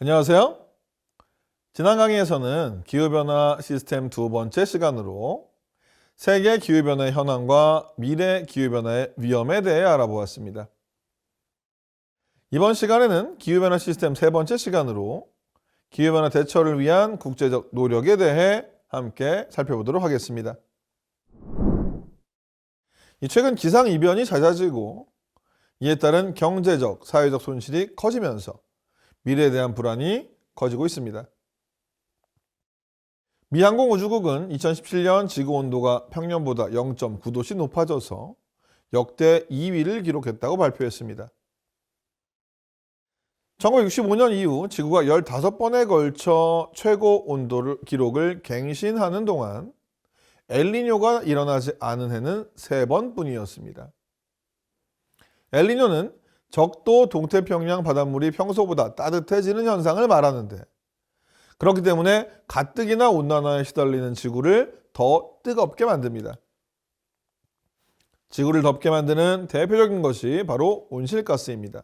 안녕하세요. 지난 강의에서는 기후변화 시스템 두 번째 시간으로 세계 기후변화의 현황과 미래 기후변화의 위험에 대해 알아보았습니다. 이번 시간에는 기후변화 시스템 세 번째 시간으로 기후변화 대처를 위한 국제적 노력에 대해 함께 살펴보도록 하겠습니다. 이 최근 기상 이변이 잦아지고 이에 따른 경제적, 사회적 손실이 커지면서 미래에 대한 불안이 커지고 있습니다. 미 항공 우주국은 2017년 지구 온도가 평년보다 0.9도씩 높아져서 역대 2위를 기록했다고 발표했습니다. 1965년 이후 지구가 15번에 걸쳐 최고 온도를 기록을 갱신하는 동안 엘니뇨가 일어나지 않은 해는 3번뿐이었습니다. 엘니뇨는 적도 동태평양 바닷물이 평소보다 따뜻해지는 현상을 말하는데 그렇기 때문에 가뜩이나 온난화에 시달리는 지구를 더 뜨겁게 만듭니다. 지구를 덥게 만드는 대표적인 것이 바로 온실가스입니다.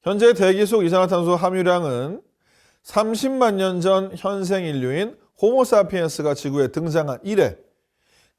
현재 대기 속 이산화탄소 함유량은 30만 년 전 현생 인류인 호모사피엔스가 지구에 등장한 이래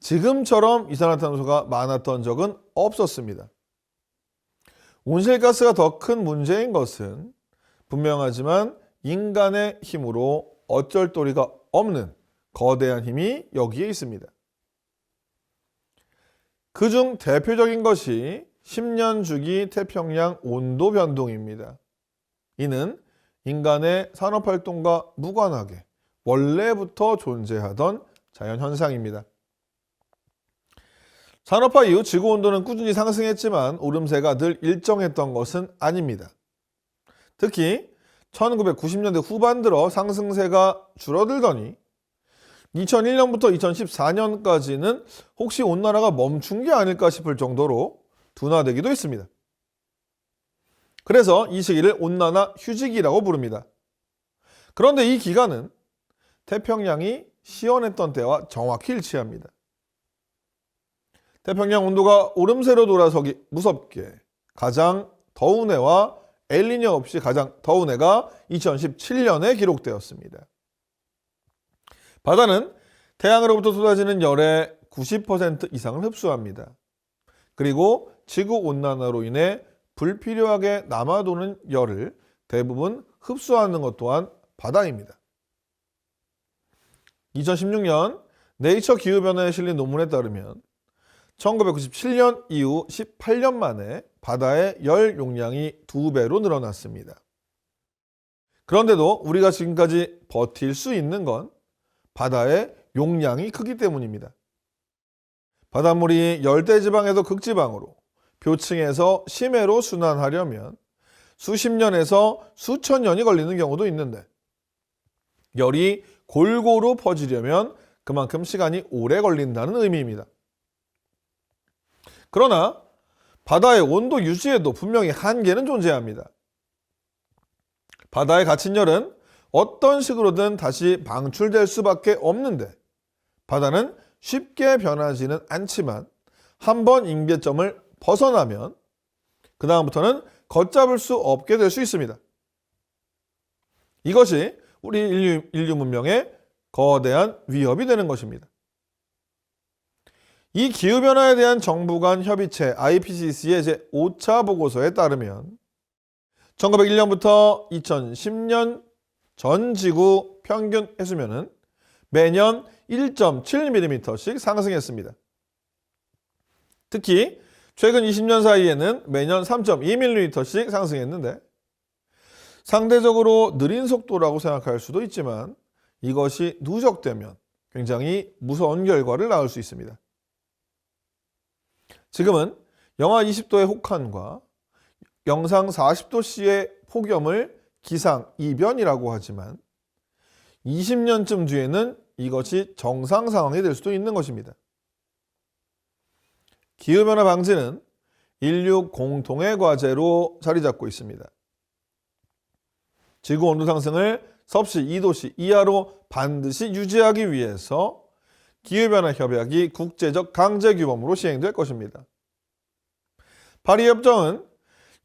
지금처럼 이산화탄소가 많았던 적은 없었습니다. 온실가스가 더 큰 문제인 것은 분명하지만 인간의 힘으로 어쩔 도리가 없는 거대한 힘이 여기에 있습니다. 그중 대표적인 것이 10년 주기 태평양 온도 변동입니다. 이는 인간의 산업활동과 무관하게 원래부터 존재하던 자연현상입니다. 산업화 이후 지구 온도는 꾸준히 상승했지만 오름세가 늘 일정했던 것은 아닙니다. 특히 1990년대 후반 들어 상승세가 줄어들더니 2001년부터 2014년까지는 혹시 온난화가 멈춘 게 아닐까 싶을 정도로 둔화되기도 했습니다. 그래서 이 시기를 온난화 휴지기라고 부릅니다. 그런데 이 기간은 태평양이 시원했던 때와 정확히 일치합니다. 태평양 온도가 오름세로 돌아서기 무섭게 가장 더운 해와 엘니뇨 없이 가장 더운 해가 2017년에 기록되었습니다. 바다는 태양으로부터 쏟아지는 열의 90% 이상을 흡수합니다. 그리고 지구 온난화로 인해 불필요하게 남아도는 열을 대부분 흡수하는 것 또한 바다입니다. 2016년 네이처 기후변화에 실린 논문에 따르면 1997년 이후 18년 만에 바다의 열 용량이 두 배로 늘어났습니다. 그런데도 우리가 지금까지 버틸 수 있는 건 바다의 용량이 크기 때문입니다. 바닷물이 열대지방에서 극지방으로 표층에서 심해로 순환하려면 수십 년에서 수천 년이 걸리는 경우도 있는데 열이 골고루 퍼지려면 그만큼 시간이 오래 걸린다는 의미입니다. 그러나 바다의 온도 유지에도 분명히 한계는 존재합니다. 바다에 갇힌 열은 어떤 식으로든 다시 방출될 수밖에 없는데 바다는 쉽게 변하지는 않지만 한 번 임계점을 벗어나면 그 다음부터는 걷잡을 수 없게 될 수 있습니다. 이것이 우리 인류, 인류 문명의 거대한 위협이 되는 것입니다. 이 기후변화에 대한 정부 간 협의체 IPCC의 제 5차 보고서에 따르면 1901년부터 2010년 전 지구 평균 해수면은 매년 1.7mm씩 상승했습니다. 특히 최근 20년 사이에는 매년 3.2mm씩 상승했는데 상대적으로 느린 속도라고 생각할 수도 있지만 이것이 누적되면 굉장히 무서운 결과를 낳을 수 있습니다. 지금은 영하 20도의 혹한과 영상 40도씨의 폭염을 기상 이변이라고 하지만 20년쯤 뒤에는 이것이 정상 상황이 될 수도 있는 것입니다. 기후변화 방지는 인류 공통의 과제로 자리 잡고 있습니다. 지구 온도 상승을 섭씨 2도씨 이하로 반드시 유지하기 위해서 기후변화 협약이 국제적 강제 규범으로 시행될 것입니다. 파리 협정은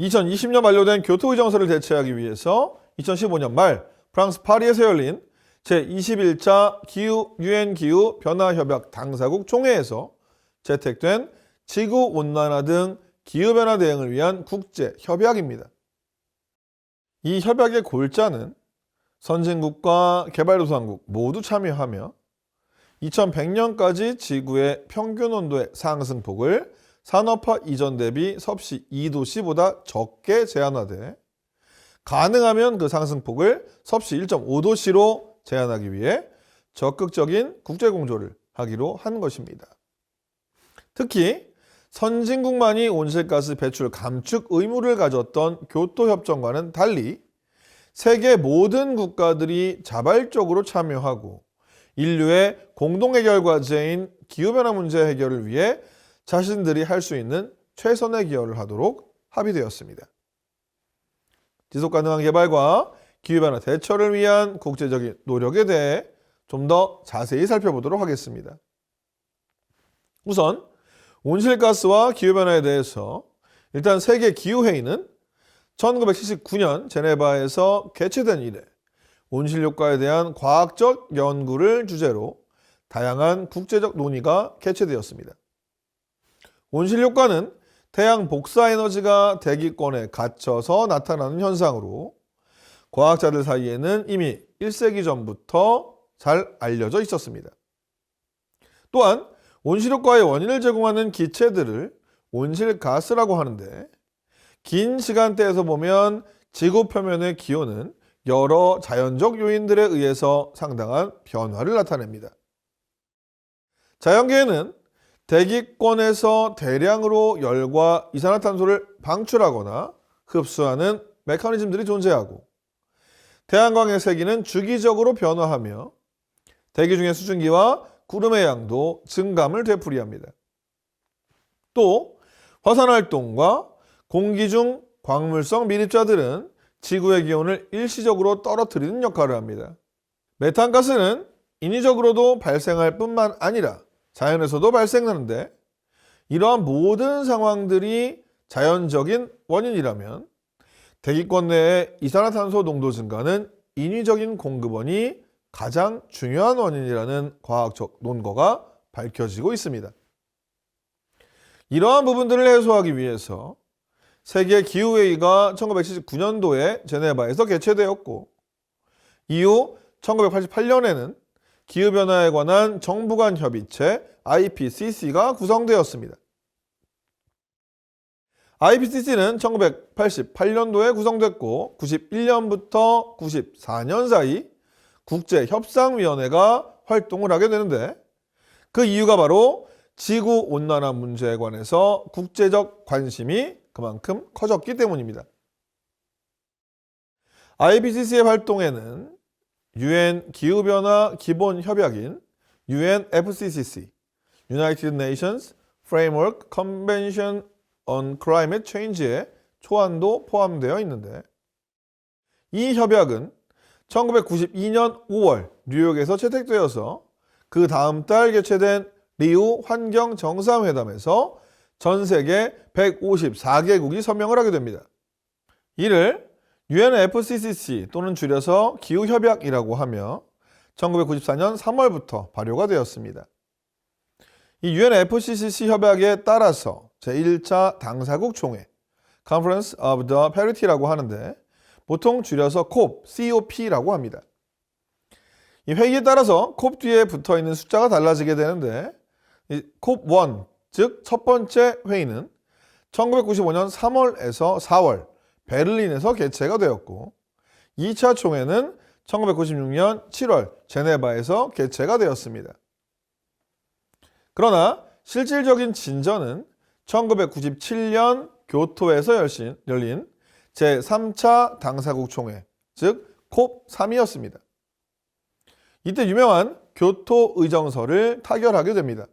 2020년 만료된 교토 의정서를 대체하기 위해서 2015년 말 프랑스 파리에서 열린 제21차 기후 유엔 기후 변화 협약 당사국 총회에서 채택된 지구 온난화 등 기후 변화 대응을 위한 국제 협약입니다. 이 협약의 골자는 선진국과 개발도상국 모두 참여하며 2100년까지 지구의 평균 온도의 상승폭을 산업화 이전 대비 섭씨 2도씨보다 적게 제한하되 가능하면 그 상승폭을 섭씨 1.5도씨로 제한하기 위해 적극적인 국제공조를 하기로 한 것입니다. 특히 선진국만이 온실가스 배출 감축 의무를 가졌던 교토협정과는 달리 세계 모든 국가들이 자발적으로 참여하고 인류의 공동 해결 과제인 기후변화 문제 해결을 위해 자신들이 할 수 있는 최선의 기여를 하도록 합의되었습니다. 지속 가능한 개발과 기후변화 대처를 위한 국제적인 노력에 대해 좀 더 자세히 살펴보도록 하겠습니다. 우선 온실가스와 기후변화에 대해서 일단 세계 기후회의는 1979년 제네바에서 개최된 이래 온실 효과에 대한 과학적 연구를 주제로 다양한 국제적 논의가 개최되었습니다. 온실 효과는 태양 복사 에너지가 대기권에 갇혀서 나타나는 현상으로 과학자들 사이에는 이미 1세기 전부터 잘 알려져 있었습니다. 또한 온실효과의 원인을 제공하는 기체들을 온실가스라고 하는데 긴 시간대에서 보면 지구 표면의 기온은 여러 자연적 요인들에 의해서 상당한 변화를 나타냅니다. 자연계에는 대기권에서 대량으로 열과 이산화탄소를 방출하거나 흡수하는 메커니즘들이 존재하고 태양광의 세기는 주기적으로 변화하며 대기 중의 수증기와 구름의 양도 증감을 되풀이합니다. 또 화산 활동과 공기 중 광물성 미립자들은 지구의 기온을 일시적으로 떨어뜨리는 역할을 합니다. 메탄가스는 인위적으로도 발생할 뿐만 아니라 자연에서도 발생하는데 이러한 모든 상황들이 자연적인 원인이라면 대기권 내의 이산화탄소 농도 증가는 인위적인 공급원이 가장 중요한 원인이라는 과학적 논거가 밝혀지고 있습니다. 이러한 부분들을 해소하기 위해서 세계 기후회의가 1979년도에 제네바에서 개최되었고 이후 1988년에는 기후변화에 관한 정부 간 협의체 IPCC가 구성되었습니다. IPCC는 1988년도에 구성됐고 91년부터 94년 사이 국제협상위원회가 활동을 하게 되는데 그 이유가 바로 지구 온난화 문제에 관해서 국제적 관심이 그만큼 커졌기 때문입니다. IPCC의 활동에는 UN 기후변화 기본 협약인 UNFCCC, United Nations Framework Convention on Climate Change의 초안도 포함되어 있는데 이 협약은 1992년 5월 뉴욕에서 채택되어서 그 다음 달 개최된 리우 환경 정상회담에서 전 세계 154개국이 서명을 하게 됩니다. 이를 UNFCCC 또는 줄여서 기후협약이라고 하며 1994년 3월부터 발효가 되었습니다. 이 UNFCCC 협약에 따라서 제1차 당사국 총회 Conference of the Parity라고 하는데 보통 줄여서 COP, COP라고 합니다. 이 회의에 따라서 COP 뒤에 붙어 있는 숫자가 달라지게 되는데 COP 1, 즉 첫 번째 회의는 1995년 3월에서 4월 베를린에서 개최가 되었고 2차 총회는 1996년 7월 제네바에서 개최가 되었습니다. 그러나 실질적인 진전은 1997년 교토에서 열린 제3차 당사국 총회, 즉 콥3이었습니다. 이때 유명한 교토 의정서를 타결하게 됩니다.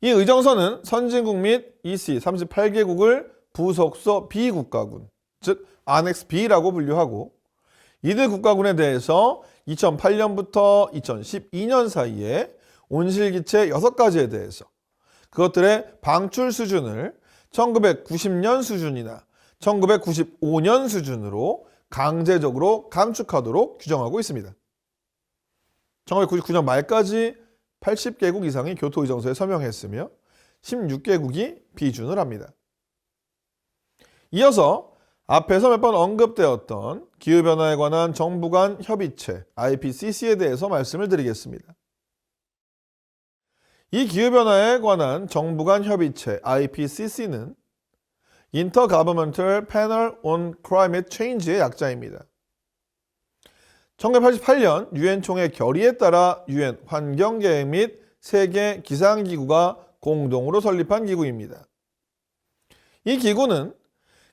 이 의정서는 선진국 및 EC 38개국을 부속서 B국가군, 즉 안엑스 B라고 분류하고 이들 국가군에 대해서 2008년부터 2012년 사이에 온실기체 6가지에 대해서 그것들의 방출 수준을 1990년 수준이나 1995년 수준으로 강제적으로 감축하도록 규정하고 있습니다. 1999년 말까지 80개국 이상이 교토의정서에 서명했으며 16개국이 비준을 합니다. 이어서 앞에서 몇 번 언급되었던 기후변화에 관한 정부 간 협의체 IPCC에 대해서 말씀을 드리겠습니다. 이 기후변화에 관한 정부 간 협의체 IPCC는 Intergovernmental Panel on Climate Change의 약자입니다. 1988년 유엔 총회 결의에 따라 유엔 환경계획 및 세계 기상기구가 공동으로 설립한 기구입니다. 이 기구는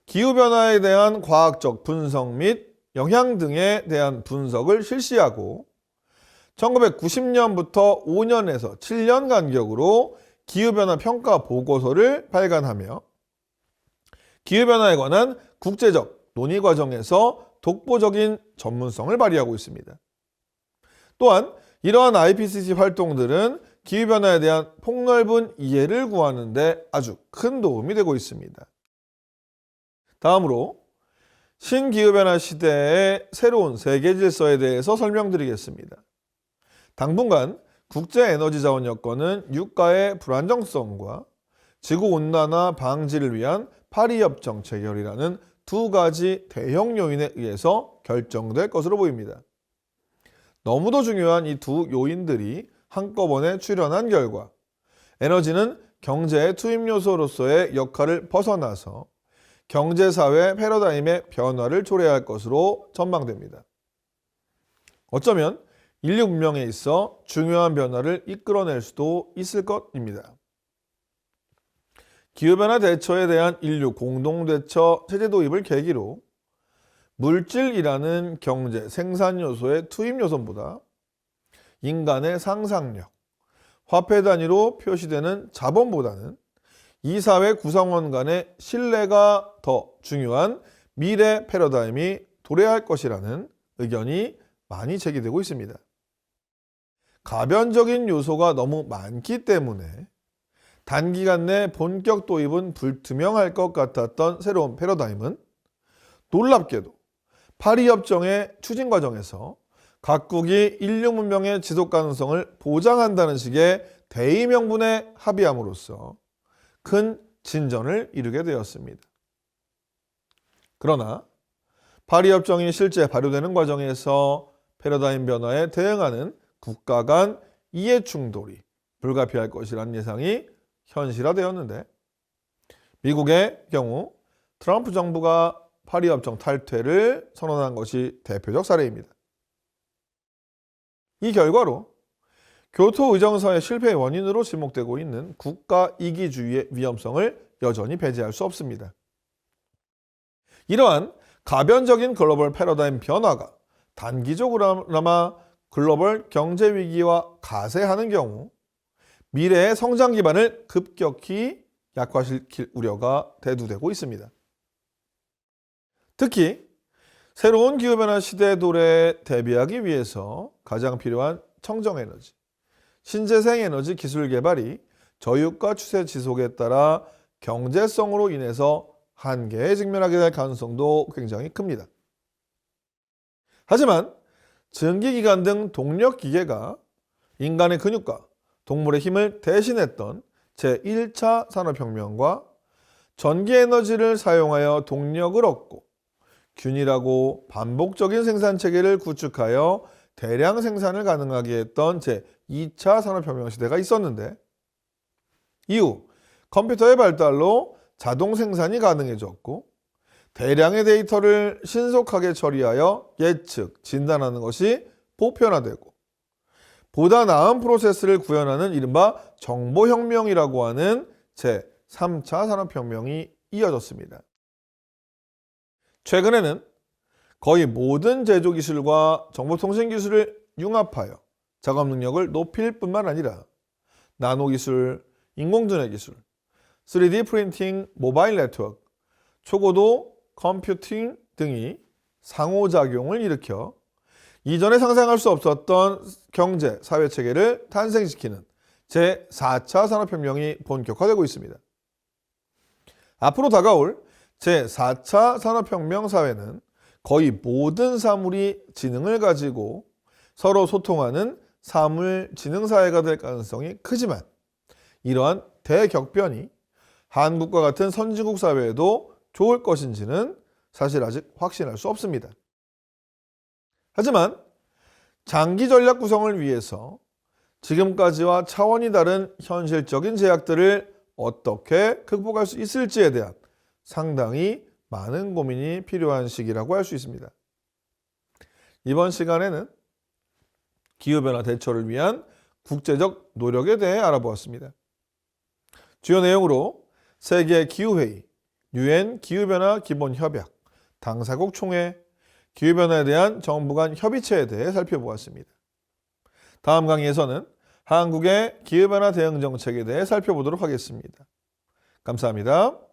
기후변화에 대한 과학적 분석 및 영향 등에 대한 분석을 실시하고 1990년부터 5년에서 7년 간격으로 기후변화 평가 보고서를 발간하며 기후변화에 관한 국제적 논의 과정에서 독보적인 전문성을 발휘하고 있습니다. 또한 이러한 IPCC 활동들은 기후변화에 대한 폭넓은 이해를 구하는 데 아주 큰 도움이 되고 있습니다. 다음으로 신기후변화 시대의 새로운 세계 질서에 대해서 설명드리겠습니다. 당분간 국제 에너지 자원 여건은 유가의 불안정성과 지구 온난화 방지를 위한 파리 협 정 체결이라는 두 가지 대형 요인에 의해서 결정될 것으로 보입니다. 너무도 중요한 이 두 요인들이 한꺼번에 출현한 결과 에너지는 경제의 투입 요소로서의 역할을 벗어나서 경제사회 패러다임의 변화를 초래할 것으로 전망됩니다. 어쩌면 인류 문명에 있어 중요한 변화를 이끌어낼 수도 있을 것입니다. 기후변화 대처에 대한 인류 공동대처 체제 도입을 계기로 물질이라는 경제 생산 요소의 투입 요소보다 인간의 상상력, 화폐 단위로 표시되는 자본보다는 이 사회 구성원 간의 신뢰가 더 중요한 미래 패러다임이 도래할 것이라는 의견이 많이 제기되고 있습니다. 가변적인 요소가 너무 많기 때문에 단기간 내 본격 도입은 불투명할 것 같았던 새로운 패러다임은 놀랍게도 파리협정의 추진 과정에서 각국이 인류 문명의 지속 가능성을 보장한다는 식의 대의 명분에 합의함으로써 큰 진전을 이루게 되었습니다. 그러나 파리협정이 실제 발효되는 과정에서 패러다임 변화에 대응하는 국가 간 이해 충돌이 불가피할 것이라는 예상이 현실화되었는데 미국의 경우 트럼프 정부가 파리협정 탈퇴를 선언한 것이 대표적 사례입니다. 이 결과로 교토 의정서의 실패의 원인으로 지목되고 있는 국가 이기주의의 위험성을 여전히 배제할 수 없습니다. 이러한 가변적인 글로벌 패러다임 변화가 단기적으로나마 글로벌 경제 위기와 가세하는 경우 미래의 성장 기반을 급격히 약화시킬 우려가 대두되고 있습니다. 특히 새로운 기후변화 시대 도래에 대비하기 위해서 가장 필요한 청정에너지, 신재생에너지 기술 개발이 저유가 추세 지속에 따라 경제성으로 인해서 한계에 직면하게 될 가능성도 굉장히 큽니다. 하지만 증기기관 등 동력 기계가 인간의 근육과 동물의 힘을 대신했던 제1차 산업혁명과 전기에너지를 사용하여 동력을 얻고 균일하고 반복적인 생산 체계를 구축하여 대량 생산을 가능하게 했던 제2차 산업혁명 시대가 있었는데 이후 컴퓨터의 발달로 자동 생산이 가능해졌고 대량의 데이터를 신속하게 처리하여 예측, 진단하는 것이 보편화되고 보다 나은 프로세스를 구현하는 이른바 정보혁명이라고 하는 제3차 산업혁명이 이어졌습니다. 최근에는 거의 모든 제조 기술과 정보통신 기술을 융합하여 작업 능력을 높일 뿐만 아니라 나노 기술, 인공지능 기술, 3D 프린팅, 모바일 네트워크, 초고도 컴퓨팅 등이 상호작용을 일으켜 이전에 상상할 수 없었던 경제, 사회 체계를 탄생시키는 제4차 산업혁명이 본격화되고 있습니다. 앞으로 다가올 제4차 산업혁명 사회는 거의 모든 사물이 지능을 가지고 서로 소통하는 사물 지능 사회가 될 가능성이 크지만 이러한 대격변이 한국과 같은 선진국 사회에도 좋을 것인지는 사실 아직 확신할 수 없습니다. 하지만 장기 전략 구성을 위해서 지금까지와 차원이 다른 현실적인 제약들을 어떻게 극복할 수 있을지에 대한 상당히 많은 고민이 필요한 시기라고 할 수 있습니다. 이번 시간에는 기후변화 대처를 위한 국제적 노력에 대해 알아보았습니다. 주요 내용으로 세계 기후회의, 유엔 기후변화 기본협약, 당사국 총회, 기후변화에 대한 정부 간 협의체에 대해 살펴보았습니다. 다음 강의에서는 한국의 기후변화 대응 정책에 대해 살펴보도록 하겠습니다. 감사합니다.